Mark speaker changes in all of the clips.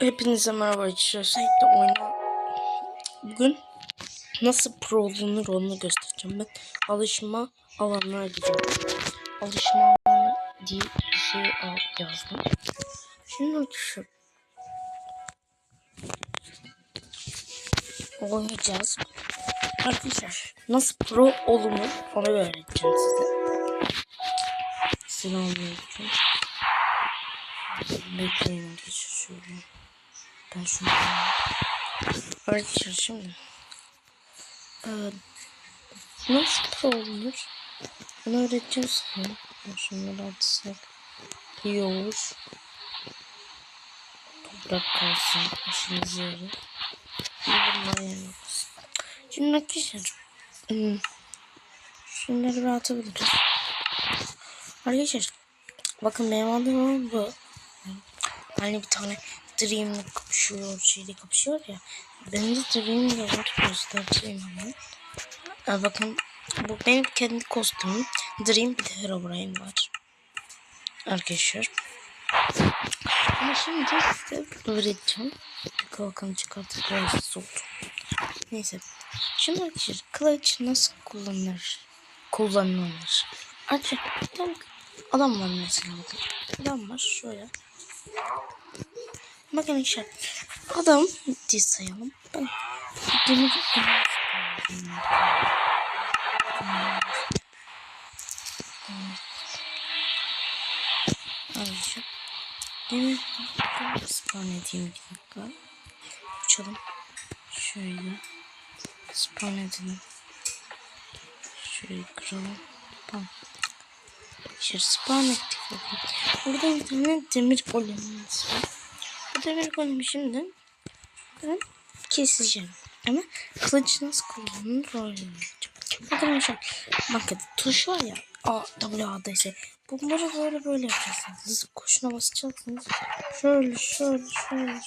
Speaker 1: Hepinize merhaba arkadaşlar. Site'de oyna. Bugün nasıl pro olunur onu göstereceğim. Ben alışma alanına gideceğim. Alışma alanı diye bir şey yazdım. Şimdi arkadaşlar oynayacağız. Arkadaşlar nasıl pro olunur onu öğreteceğim size. Selamünaleyküm. Bekleyin arkadaşlar şöyle. Ben şunu Arkadaşlar şimdi ee, nasıl olunur? Bunu öğreteceğim. Ben Şunları atsak iyi olur. Toprak kalsın. Bunlar yanılsın. Şimdi arkadaşlar hmm, şunları bir atabiliriz. Arkadaşlar bakın benim adım bu. Hani bir tane Dream'le kapışıyor, şeyle kapışıyor ya. Benim de Dream'le var göstereceğim hemen. Aa, bakın bu benim kendi kostümüm. Dream bir de Herobrine var. Arkadaşlar. Ama şimdi size öğreteceğim. Kalkanı çıkartıp biraz oldu. Neyse. Şimdi arkadaşlar kılıç nasıl kullanılır? Kullanılır. Tane adam var mesela. Adam var şöyle. Bakın işte adam diye sayalım. Ben demir Arkadaşlar demir spawn edeyim bir dakika. Uçalım. Şöyle spawn edelim. Şöyle kıralım. Tamam. İşte spawn ettik. Burada bir tane demir golemimiz var. Bu demir golemi şimdi ben keseceğim. Ama kılıç nasıl kullanılır öğreneceğim. Arkadaşlar. Bakın tuş var ya. A, W, A, D, S. Bunları böyle böyle yapacaksınız. Koşuna basacaksınız. Şöyle şöyle şöyle.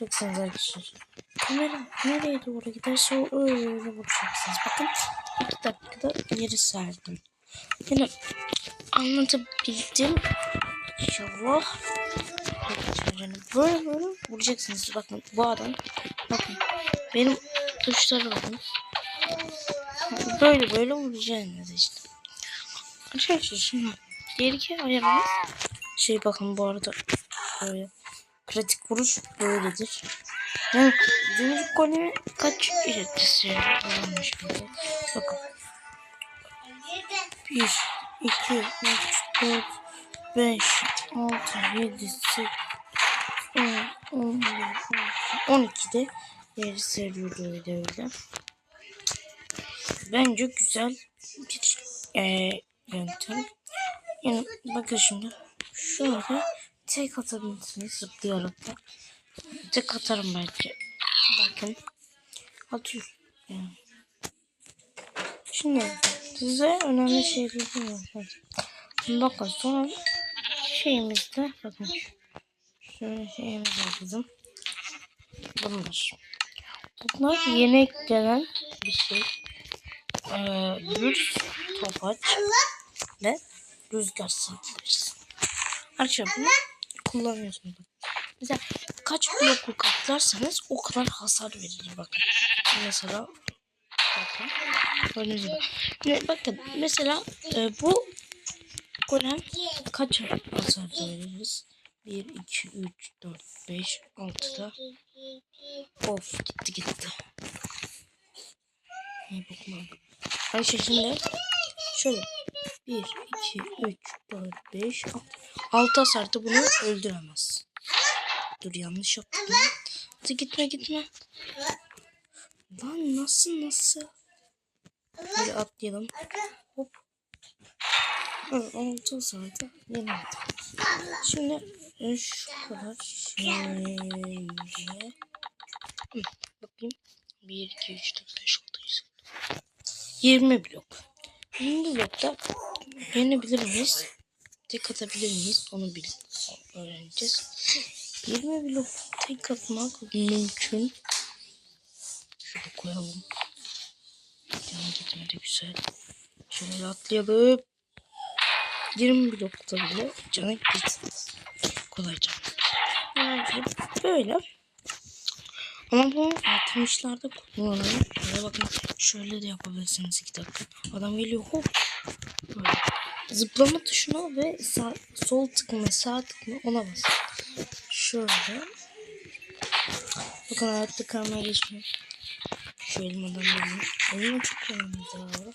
Speaker 1: Yapacaksınız arkadaşlar. Kamera nereye doğru giderse o öyle öyle vuracaksınız. Bakın iki dakikada yeri serdim. Yani anlatabildim. İnşallah. Yani böyle böyle vuracaksınız. Bakın bu adam. Bakın benim tuşlara bakın. Böyle böyle vuracaksınız işte. Arkadaşlar şimdi geriki ayarımız şey bakın bu arada böyle kritik vuruş böyledir. Yani demir golemi kaç etkisi varmış burada. Bakın. 1, 2, 3, 4, 5, 6, 7, 8, 10, 11, 12 de yeri seriyordu öyle öyle. Bence güzel bir e, yöntem. Yani bakın şimdi şöyle tek atabilirsiniz zıplayarak da. Tek atarım belki. Bakın. Atıyorum. Yani. Şimdi size önemli şeyleri var. Bakın sonra şeyimizde bakın şöyle var bizim. Bunlar. Bunlar yeni eklenen bir şey. Ee, gür topaç ve rüzgar saldırısı. Arkadaşlar bunu kullanıyorsunuz. Mesela kaç blokluk atlarsanız o kadar hasar verilir bakın. Mesela bakın. Gördüğünüz bakın mesela e, bu golem kaç hasar veririz? 1, 2, 3, 4, 5, 6 da. Of gitti gitti. İyi bakma. Arkadaşlar şimdi şöyle 1, 2, 3, 4, 5, 6. 6 hasarda bunu öldüremez. Dur yanlış yaptım. Hadi gitme gitme. Lan nasıl nasıl? Hadi atlayalım. Hop. Evet, 6 hasarda yenemedim. Şimdi e, şu kadar şimdi bakayım 1 2 3 4 5 6 7 20 blok 20 blokta yenebilir miyiz tek atabilir miyiz onu bil öğreneceğiz 20 blok tek atmak mümkün şöyle koyalım canı gitmedi güzel şöyle atlayalım 20 blokta bile canı gitmez kolayca. Arkadaşlar böyle. Ama bu 60'larda kullanılıyor. Şöyle bakın şöyle de yapabilirsiniz 2 dakika. Adam geliyor hop. Böyle. Zıplama tuşuna ve sağ, sol tıkla sağ tıkla ona bas. Şöyle. Bakın hayatta kalmaya geçmiyor. Şu elmadan geliyor. Elma çok önemli daha.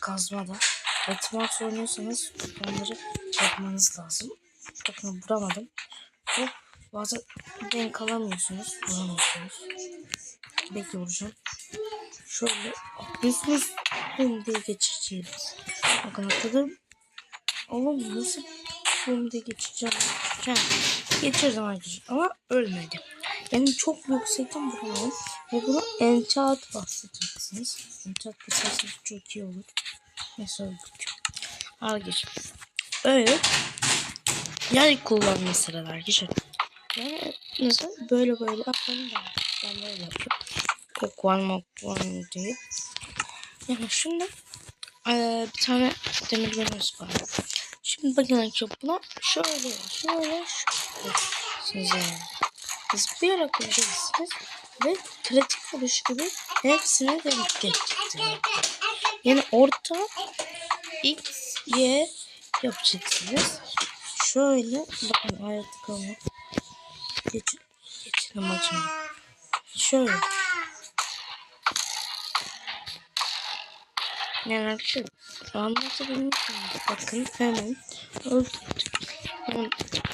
Speaker 1: Kazma da. Etmans oynuyorsanız onları yapmanız lazım. Bakın vuramadım. Ve bazen denk alamıyorsunuz. Vuramıyorsunuz. Bekle vuracağım. Şöyle atlıyorsunuz. Bum diye geçeceğiz. Bakın atladım. Oğlum nasıl bum diye geçeceğim? Ha, geçirdim arkadaşlar ama ölmedim. Yani çok yüksekten vuramam. Ve buna enchant basacaksınız. Enchant basarsanız çok iyi olur. Neyse öldük. Arkadaşlar. Öyle. Yay kullan mesela arkadaşlar. Yani mesela böyle böyle yapalım da. Ben böyle yaptım. Kokvan mokvan diye. Yani şimdi eee, bir tane demir gömüş var. Şimdi bakın arkadaşlar buna şöyle şöyle şöyle zıplayarak vuracaksınız ve pratik vuruş gibi hepsini de geçeceksiniz. Yani orta X, Y yapacaksınız. Şöyle bakın hayatta kalma. Geç, geçelim maçını. Şöyle. Yani arkadaşlar anlatabilmişim. Bakın hemen öldürdük. Yani,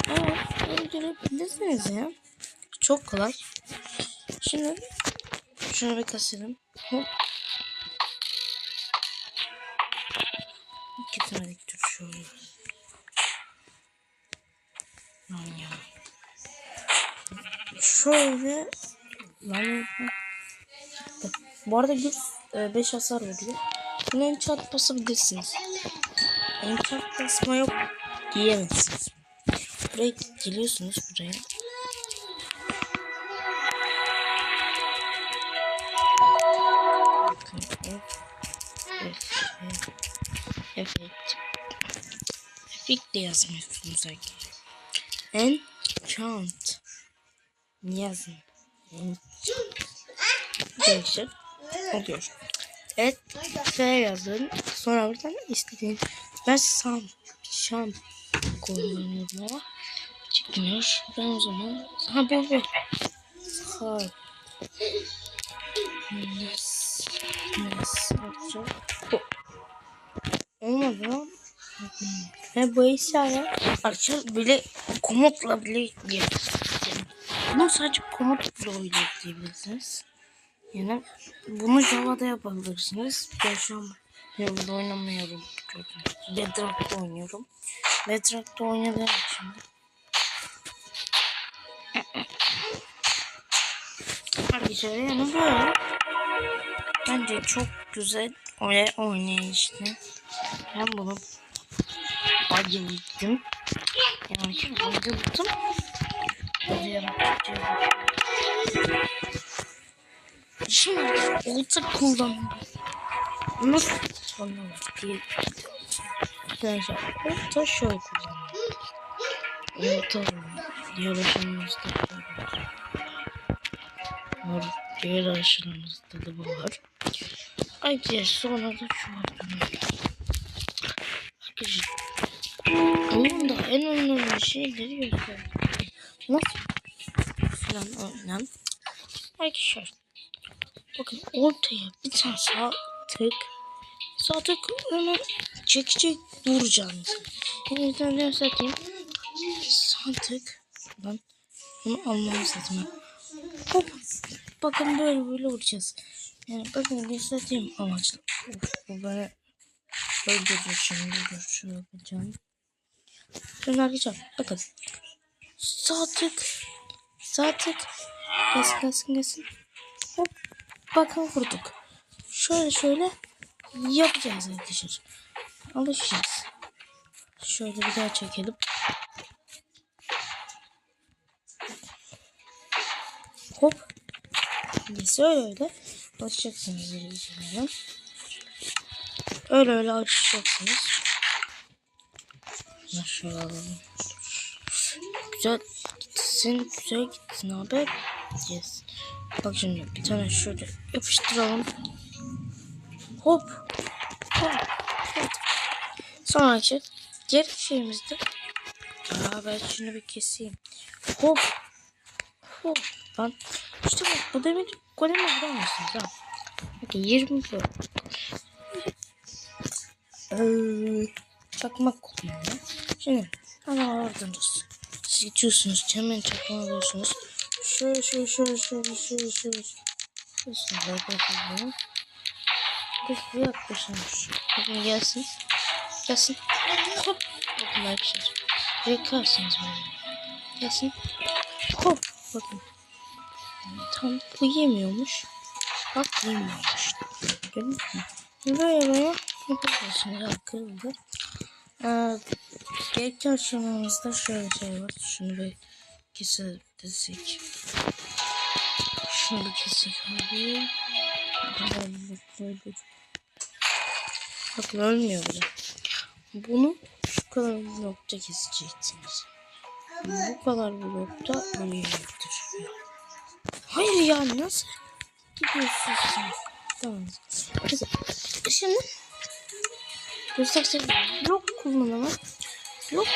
Speaker 1: ama öldürebilirsiniz ya. Çok kolay. Şimdi şunu bir kasalım. Hop. Şöyle. Lan Bu arada 5 hasar veriyor. Bunu enchant basabilirsiniz. Enchant basma yok diyemezsiniz. Buraya geliyorsunuz buraya. Bakın Efekt. Efekt de yazmıyorsunuz arkadaşlar. Enchant. Yazın. Arkadaşlar oluyor. Evet F yazın. Sonra buradan istediğin. Ben sam şam kullanıyorum ama çıkmıyor. Ben o zaman ha bu bu. Ha. Nes. Yapacağım. Bu. Olmadı. Ve bu işare arkadaşlar böyle komutla bile yapabilirsiniz. Bunu sadece komutla oynayabilirsiniz. Yani bunu Java'da yapabilirsiniz. Ben şu an Java'da oynamıyorum. Bedrock'ta oynuyorum. Bedrock'ta oynadığım için. Arkadaşlar yani böyle. Bence çok güzel oynay oynayışlı. Ben bunu bayıldım. Yani şimdi bayıldım. Bayılarak Şimdi olta kullanıyorum. Nasıl kullanıyorum diye. Arkadaşlar olta şöyle kullanıyorum. Olta diğer aşamamızda var. Diğer aşamamızda da var. Arkadaşlar sonra da şu var. Arkadaşlar onun da en önemli şeyleri göstereyim. Nasıl falan oynan. Arkadaşlar Bakın ortaya bir tane sağ tık. Sağ tık hemen çekecek duracağınız. Yani bir tane göstereyim. Sağ tık. Lan bunu almamız lazım. Hop. Bakın böyle böyle vuracağız. Yani bakın göstereyim amaçlı. Of, bu beni öldürür şimdi. Dur şunu yapacağım. Şunu arkadaşlar bakın. Sağ tık. Sağ tık. Gelsin gelsin gelsin. Hop. Bakın vurduk. Şöyle şöyle yapacağız arkadaşlar. Alışacağız. Şöyle bir daha çekelim. Hop. Neyse öyle öyle alışacaksınız. Öyle öyle alışacaksınız. Şöyle alalım. Güzel gitsin. Güzel gitsin abi. Yes. Bak şimdi bir tane şöyle yapıştıralım. Hop. Hop. Hop. Sonraki diğer şeyimizde. Aa ben şunu bir keseyim. Hop. Hop. Lan işte bak bu demek golemi vuramıyorsunuz ha. Bakın 20 bu. Ee, çakmak kullanıyor. Şimdi hemen aradınız. Siz geçiyorsunuz. Hemen çakmak alıyorsunuz. Şöyle şöyle şöyle şöyle şöyle şöyle. Şöyle bakın. Bir yaklaşmış. Bakın gelsin. Gelsin. Hop. Bakın arkadaşlar. Yakarsınız böyle. Gelsin. Hop. Bakın. Tam bu yemiyormuş. Bak yemiyormuş. Gördünüz mü? Böyle böyle yapabilirsiniz. Ya kırıldı. Ee, gerekli aşamamızda şöyle şey var. Şunu bir kesek. Şunu bir kesek abi. Bakın ölmüyor bile. Bunu şu kadar blokta keseceksiniz. Bu kadar blokta ölüyordur. Hayır ya nasıl gidiyorsun sen? Tamam. Şimdi göstersek blok kullanalım. Blok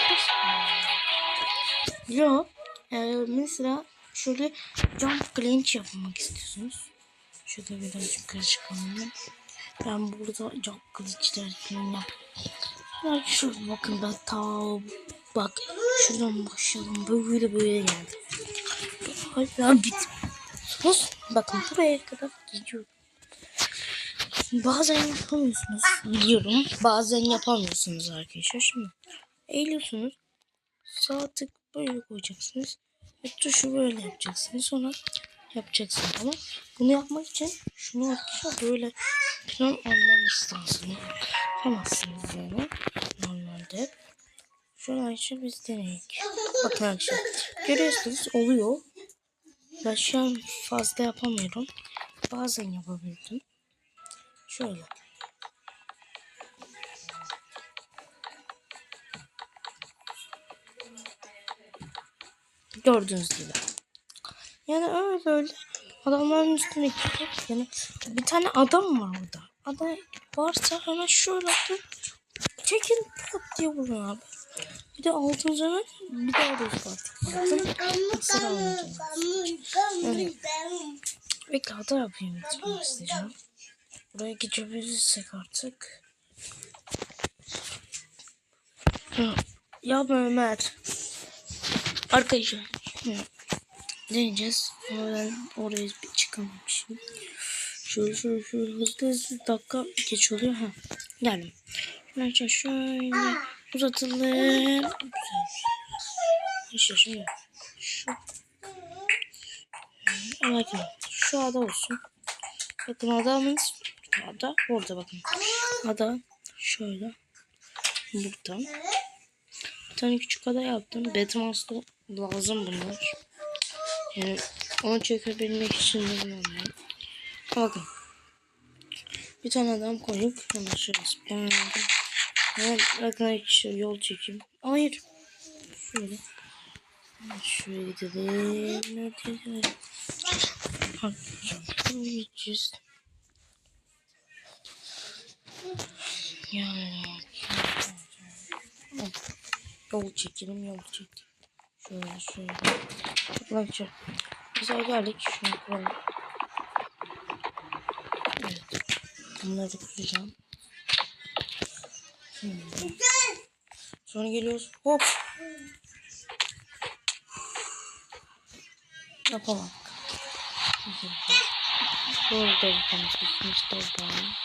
Speaker 1: Blok e, mesela şöyle jump clinch yapmak istiyorsunuz. Şurada birazcık karışık Ben burada jump clinchler falan yap. Bak şurada bakın ben ta bak şuradan başladım böyle böyle geldi. Hala bit. Sus. Bakın buraya kadar gidiyorum. Bazen yapamıyorsunuz. Biliyorum. Bazen yapamıyorsunuz arkadaşlar. Şimdi eğiliyorsunuz. Sağ tık böyle koyacaksınız. Ve tuşu böyle yapacaksınız. Sonra yapacaksınız ama bunu yapmak için şunu arkadaşlar böyle plan almamız lazım. Yapamazsınız yani. Normalde. Şunu arkadaşlar biz deneyik. Bakın arkadaşlar. Görüyorsunuz oluyor. Ben şu an fazla yapamıyorum. Bazen yapabildim. Şöyle. Gördüğünüz gibi. Yani öyle öyle adamların üstüne gidecek. Yani bir tane adam var orada. Adam varsa hemen şöyle yapın. Çekin pat diye vurun abi. Bir de altın zaman bir daha da ıspat. Sıra alacağım. Evet. Bekle yapayım. İsteyeceğim. Buraya geçebilirsek artık. Ya Ömer. Arkadaşlar. Deneyeceğiz. Ama ben oraya bir çıkamamışım. Şöyle şöyle şöyle hızlı hızlı dakika geç oluyor. Ha. Geldim. Şöyle şöyle uzatalım. Güzel. İşte şimdi şu şu ada olsun. Bakın adamız ada orada bakın. Ada şöyle burada. Bir tane küçük ada yaptım. Batman'sta lazım bunlar. Yani onu çekebilmek için de. Bakın. Bir tane adam koyup hemen spawn Hemen arkadaşlar yol çekeyim. Hayır. Şöyle. Şöyle gidelim. Nerede? Şöyle gideceğiz. Yani. Yol çekelim yol çekelim. Şöyle şöyle. Arkadaşlar. Güzel geldik. Şunu koyalım. Evet. Bunları kıracağım. Şimdi. Sonra geliyoruz. Hop. Yapamadık. Burada bir tane tutmuş da